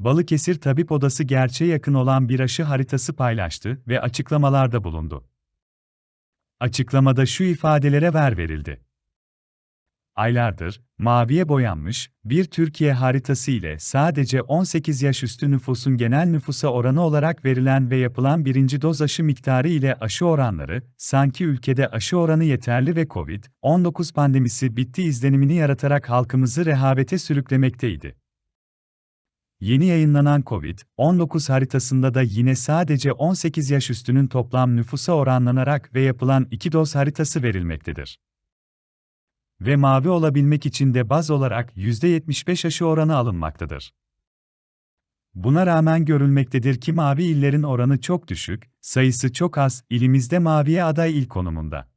Balıkesir Tabip Odası gerçeğe yakın olan bir aşı haritası paylaştı ve açıklamalarda bulundu. Açıklamada şu ifadelere ver verildi. Aylardır, maviye boyanmış, bir Türkiye haritası ile sadece 18 yaş üstü nüfusun genel nüfusa oranı olarak verilen ve yapılan birinci doz aşı miktarı ile aşı oranları, sanki ülkede aşı oranı yeterli ve COVID-19 pandemisi bitti izlenimini yaratarak halkımızı rehavete sürüklemekteydi. Yeni yayınlanan COVID-19 haritasında da yine sadece 18 yaş üstünün toplam nüfusa oranlanarak ve yapılan iki doz haritası verilmektedir. Ve mavi olabilmek için de baz olarak %75 aşı oranı alınmaktadır. Buna rağmen görülmektedir ki mavi illerin oranı çok düşük, sayısı çok az, ilimizde maviye aday il konumunda.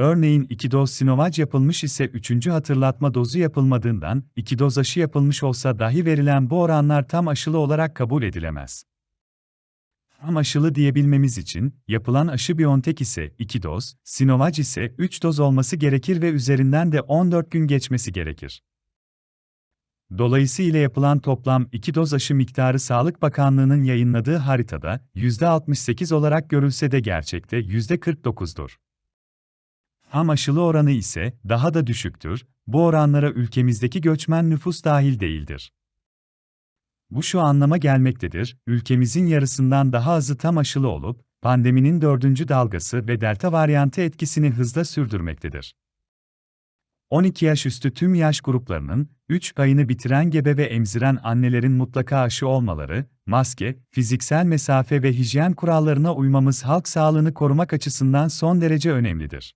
Örneğin 2 doz Sinovac yapılmış ise 3. hatırlatma dozu yapılmadığından 2 doz aşı yapılmış olsa dahi verilen bu oranlar tam aşılı olarak kabul edilemez. Tam aşılı diyebilmemiz için yapılan aşı BioNTech ise 2 doz, Sinovac ise 3 doz olması gerekir ve üzerinden de 14 gün geçmesi gerekir. Dolayısıyla yapılan toplam 2 doz aşı miktarı Sağlık Bakanlığı'nın yayınladığı haritada %68 olarak görülse de gerçekte %49'dur. Ham aşılı oranı ise daha da düşüktür, bu oranlara ülkemizdeki göçmen nüfus dahil değildir. Bu şu anlama gelmektedir, ülkemizin yarısından daha azı tam aşılı olup, pandeminin dördüncü dalgası ve delta varyantı etkisini hızla sürdürmektedir. 12 yaş üstü tüm yaş gruplarının, 3 ayını bitiren gebe ve emziren annelerin mutlaka aşı olmaları, maske, fiziksel mesafe ve hijyen kurallarına uymamız halk sağlığını korumak açısından son derece önemlidir.